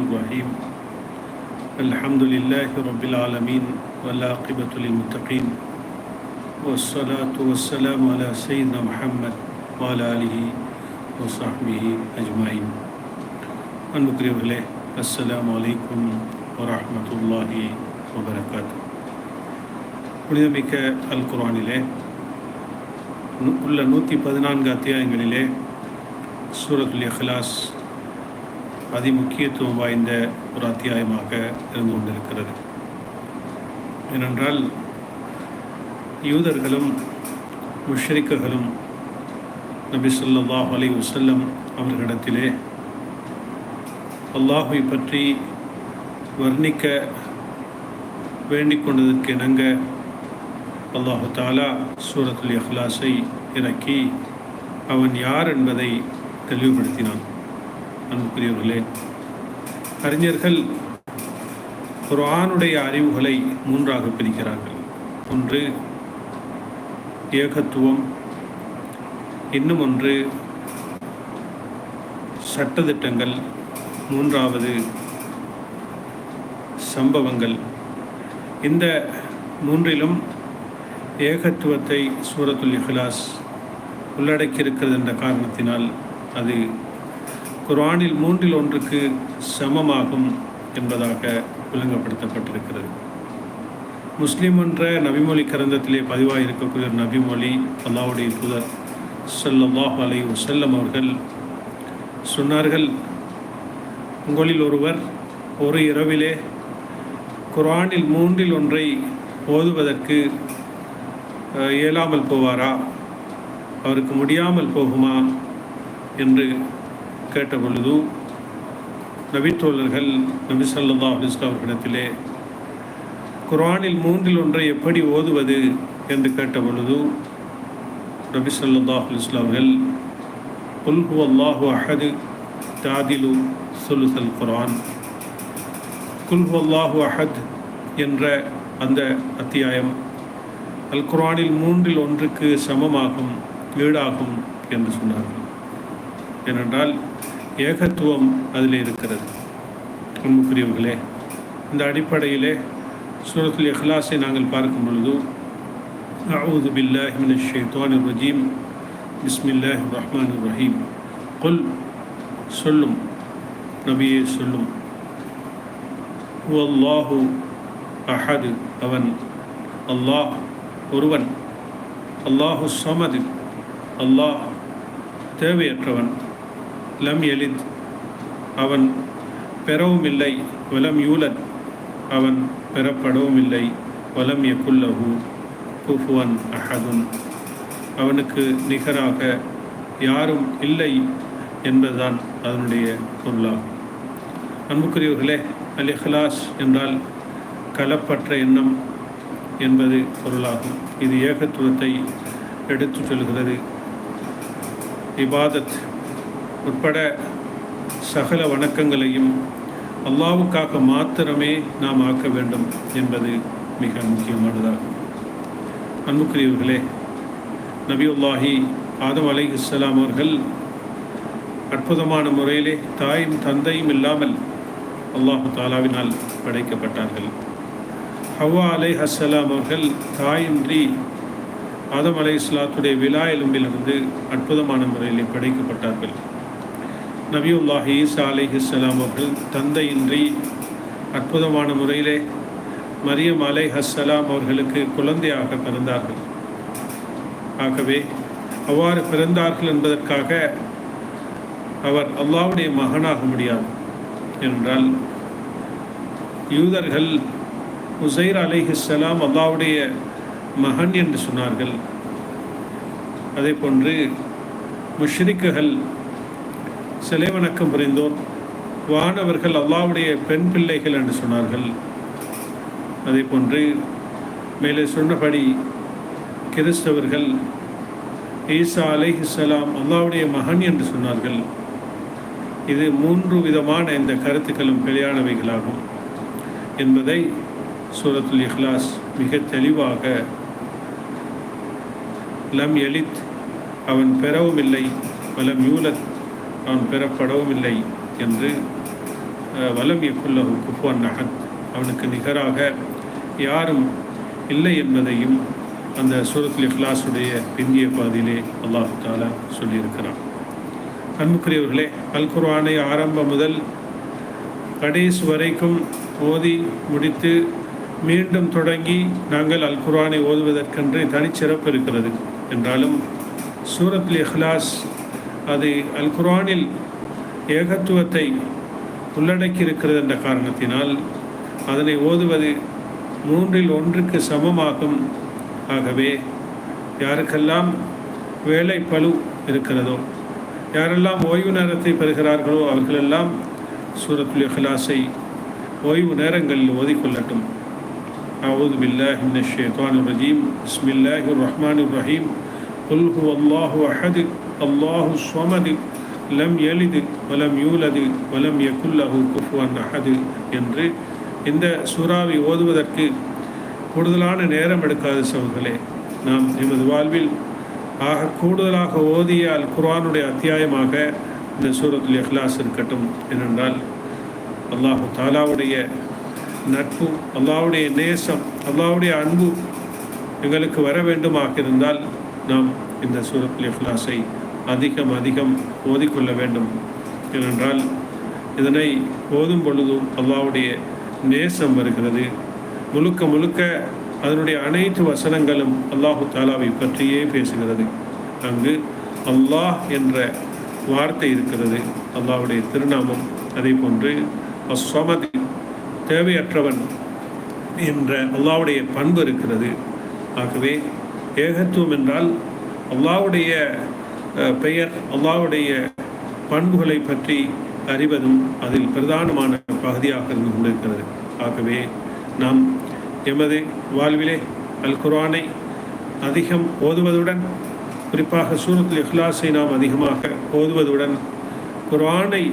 الرحيم الحمد لله رب العالمين والعاقبة للمتقين والصلاة والسلام على سيدنا محمد وعلى آله وصحبه أجمعين அன்புக்குரியவர்களே அஸ்ஸலாமு அலைக்கும் வரஹ்மத்துல்லாஹி வபரகாத்து புனிதமிக்க அல் குர்ஆனிலே நு- உள்ள நூற்றி பதினான்கு அத்தியாயங்களிலே சூரத்துல் இஹ்லாஸ் அதிமுக்கியத்துவம் வாய்ந்த ஒரு அத்தியாயமாக இருந்து கொண்டிருக்கிறது. ஏனென்றால் யூதர்களும் முஷ்ரிக்குகளும் நபி ஸல்லல்லாஹு அலைஹி வஸல்லம் அவர்களிடத்திலே அல்லாஹை பற்றி வர்ணிக்க வேண்டிக் கொண்டதற்கு இணங்க அல்லாஹு தாலா சூரத்துல் இஹ்லாஸை இறக்கி அவன் யார் என்பதை தெளிவுபடுத்தினான். அன்புக்குரியவர்களே அறிஞர்கள் ஒரு ஆணுடைய அறிவுகளை மூன்றாக பிரிக்கிறார்கள். ஒன்று ஏகத்துவம். இன்னும் ஒன்று சட்டதிட்டங்கள் மூன்றாவது சம்பவங்கள். இந்த மூன்றிலும் ஏகத்துவத்தை சூரத்துல் இஹ்லாஸ் உள்ளடக்கியிருக்கிறது என்ற காரணத்தினால் அது குரானில் மூன்றில் ஒன்றுக்கு சமமாகும் என்பதாக விளங்கப்படுத்தப்பட்டிருக்கிறது. முஸ்லீம் என்ற நபிமொழி கிரந்தத்திலே பதிவாக இருக்கக்கூடிய ஒரு நபிமொழி அல்லாவுடைய புதர் ஸல்லல்லாஹு அலை வஸல்லம் அவர்கள் சொன்னார்கள் உங்களில் ஒருவர் ஒரு இரவிலே குரானில் மூன்றில் ஒன்றை ஓதுவதற்கு இயலாமல் போவாரா? அவருக்கு முடியாமல் போகுமா? என்று கேட்ட பொழுது நபித்தோழர்கள் நபி ஸல்லல்லாஹு அலைஹி அவர்களிடத்திலே மூன்றில் ஒன்றை எப்படி ஓதுவது என்று கேட்ட பொழுது நபி ஸல்லல்லாஹு அலைஹி அவர்கள் அஹது தாதிலு சொல்லுசல் குரான் குல்ஹு அல்லாஹு அஹத் என்ற அந்த அத்தியாயம் அல் குரானில் மூன்றில் ஒன்றுக்கு சமமாகும் ஈடாகும் என்று சொன்னார்கள். ஏனென்றால் ஏகத்துவம் அதில் இருக்கிறது. அன்புக்குரியவர்களே இந்த அடிப்படையிலே சூரத்தில் இஹ்லாஸை நாங்கள் பார்க்கும் பொழுது அவுது பில்லாஹி மினஷ் ஷைத்தானிர் ரஜீம் பிஸ்மில்லாஹிர் ரஹ்மான் ரஹீம். குல் சொல்லும் நபியே சொல்லும் அல்லாஹு அஹது அவன் அல்லாஹ் ஒருவன் அல்லாஹு சமது அல்லாஹ் தேவையற்றவன். லம் எலித் அவன் பெறவும் இல்லை வலம் யூலத் அவன் பெறப்படவும் இல்லை வலம் யக்குல்லஹு குஃபுவன் அஹதுன் அவனுக்கு நிகராக யாரும் இல்லை என்பதுதான் அதனுடைய பொருளாகும். அன்புக்குரியவர்களே அல் இஹ்லாஸ் என்றால் கலப்பற்ற எண்ணம் என்பது பொருளாகும். இது ஏகத்துவத்தை எடுத்துச் சொல்கிறது. இபாதத் உட்பட சகல வணக்கங்களையும் அல்லாவுக்காக மாத்திரமே நாம் ஆக்க வேண்டும் என்பது மிக முக்கியமானதாகும். அன்புக்குரியவர்களே நபியுல்லாஹி ஆதம் அலை இஸ்லாம் அவர்கள் அற்புதமான முறையிலே தாயும் தந்தையும் இல்லாமல் அல்லாஹு தாலாவினால் படைக்கப்பட்டார்கள். ஹவ்வா அலை ஹஸ்லாம் அவர்கள் தாயின்றி ஆதம் அலை இஸ்லாத்துடைய விழா எலும்பிலிருந்து அற்புதமான முறையிலே படைக்கப்பட்டார்கள். நபியுல்லாஹ் ஈசா அலைஹிஸ்ஸலாம் அவர்கள் தந்தையின்றி அற்புதமான முறையிலே மரியம் அலை ஹஸ்ஸலாம் அவர்களுக்கு குழந்தையாக பிறந்தார்கள். ஆகவே அவ்வாறு பிறந்தார்கள் என்பதற்காக அவர் அல்லாவுடைய மகனாக முடியாது. என்றால் யூதர்கள் உசைர் அலைஹிஸ்ஸலாம் அல்லாவுடைய மகன் என்று சொன்னார்கள். அதே போன்று முஷ்ரிக்குகள் சிலை வணக்கம் புரிந்தோர் வானவர்கள் அல்லாவுடைய பெண் பிள்ளைகள் என்று சொன்னார்கள். அதே போன்று மேலே சொன்னபடி கிறிஸ்தவர்கள் ஈசா அலைஹிஸ்ஸலாம் அல்லாவுடைய மகன் என்று சொன்னார்கள். இது மூன்று விதமான இந்த கருத்துக்களும் பிழையானவைகளாகும் என்பதை சூரத்துல் இஹ்லாஸ் மிக தெளிவாக லம் எலித் அவன் பெறவும் இல்லை பலம் யூலத் அவன் பெறப்படவும் இல்லை என்று வலம் எக்குள்ளகு குஃபுவன் அஹத் அவனுக்கு நிகராக யாரும் இல்லை என்பதையும் அந்த சூரத்துல் இഖ்லாஸுடைய பிந்திய பாதியிலே அல்லாஹு தாலா சொல்லியிருக்கிறான். அன்புக்குரியவர்களே அல் குர்ஆனை ஆரம்பம் முதல் கடைசி வரைக்கும் ஓதி முடித்து மீண்டும் தொடங்கி நாங்கள் அல் குர்ஆனை ஓதுவதற்கென்று தனிச்சிறப்பு இருக்கிறது. என்றாலும் சூரத்துல் இஹ்லாஸ் அது அல் குரானில் ஏகத்துவத்தை உள்ளடக்கி இருக்கிறது என்ற காரணத்தினால் அதனை ஓதுவது மூன்றில் ஒன்றுக்கு சமமாகும். ஆகவே யாருக்கெல்லாம் வேலை பழு இருக்கிறதோ யாரெல்லாம் ஓய்வு நேரத்தை பெறுகிறார்களோ அவர்களெல்லாம் சூரத்துல் இஹ்லாஸை ஓய்வு நேரங்களில் ஓதிக்கொள்ளட்டும். அவுது பில்லாஹ் ஷேத்வான் ரஜீம். இஸ்மில்லாஹ் ரஹ்மான் ரஹீம். உல் ஹு அல்லாஹு அஹது. அல்லாஹு சொமது லம் எளிது வலம் யூலது வலம் எக்குல்லஹு குஃபுவன் அஹது என்று இந்த சூறாவை ஓதுவதற்கு கூடுதலான நேரம் எடுக்காது சோதர்களே நாம் எமது வாழ்வில் ஆக கூடுதலாக ஓதியால் அல் அத்தியாயமாக இந்த சூரத்தில் இஹ்லாஸ் இருக்கட்டும் ஏனென்றால் அல்லாஹு தாலாவுடைய நட்பு அல்லாவுடைய நேசம் அல்லாவுடைய அன்பு எங்களுக்கு வர வேண்டுமாக இருந்தால் நாம் இந்த சூரத்தில் இஹ்லாஸை அதிகம் அதிகம் ஓதிக்கொள்ள வேண்டும். ஏனென்றால் இதனை ஓதும் பொழுதும் அல்லாவுடைய நேசம் வருகிறது. முழுக்க முழுக்க அதனுடைய அனைத்து வசனங்களும் அல்லாஹு தாலாவை பற்றியே பேசுகிறது. அங்கு அல்லாஹ் என்ற வார்த்தை இருக்கிறது. அல்லாஹ்வுடைய திருநாமம் அதே போன்று அஸ்வமதி தேவையற்றவன் என்ற அல்லாஹ்வுடைய பண்பு இருக்கிறது. ஆகவே ஏகத்துவம் என்றால் அல்லாஹ்வுடைய பெயர் அல்லாவுடைய பண்புகளை பற்றி அறிவதும் அதில் பிரதானமான பகுதியாக இருந்து கொண்டிருக்கிறது. ஆகவே நாம் எமது வாழ்விலே அல் குர்ஆனை அதிகம் ஓதுவதுடன் குறிப்பாக சூரத்துல் இஹ்லாஸை நாம் அதிகமாக ஓதுவதுடன் குர்ஆனை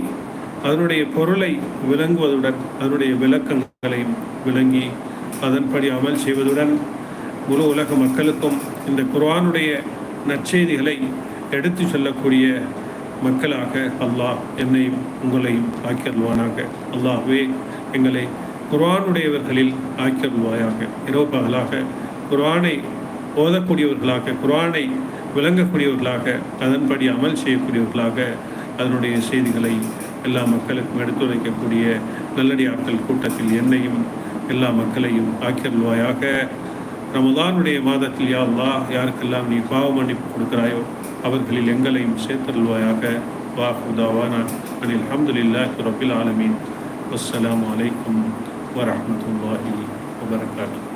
அதனுடைய பொருளை விளங்குவதுடன் அதனுடைய விளக்கங்களையும் விளங்கி அதன்படி அமல் செய்வதுடன் முழு உலக மக்களுக்கும் இந்த குர்ஆனுடைய நற்செய்திகளை எடுத்து செல்லக்கூடிய மக்களாக அல்லாஹ் என்னையும் உங்களையும் ஆக்கியருள்வானாக. அல்லாஹ்வே எங்களை குர்ஆனுடையவர்களில் ஆக்கியல்வாயாக இரவு பகலாக குர்ஆனை ஓதக்கூடியவர்களாக குர்ஆனை விளங்கக்கூடியவர்களாக அதன்படி அமல் செய்யக்கூடியவர்களாக அதனுடைய செய்திகளை எல்லா மக்களுக்கும் எடுத்துரைக்கக்கூடிய நல்லடியாக்கள் கூட்டத்தில் என்னையும் எல்லா மக்களையும் ஆக்கியருள்வாயாக. ரமதானுடைய மாதத்தில் யா அல்லாஹ் யாருக்கெல்லாம் நீ பாவ மன்னிப்பு கொடுக்கிறாயோ அவர்களில் எங்களையும் சேர்த்தருள்வாயாக. வாஹுதாவானா அனில் அஹமதுல்லாஹி ரபில் ஆலமீன். அஸ்ஸலாமு அலைக்கும் வரமத்துல்லாஹி வபரகாத்து.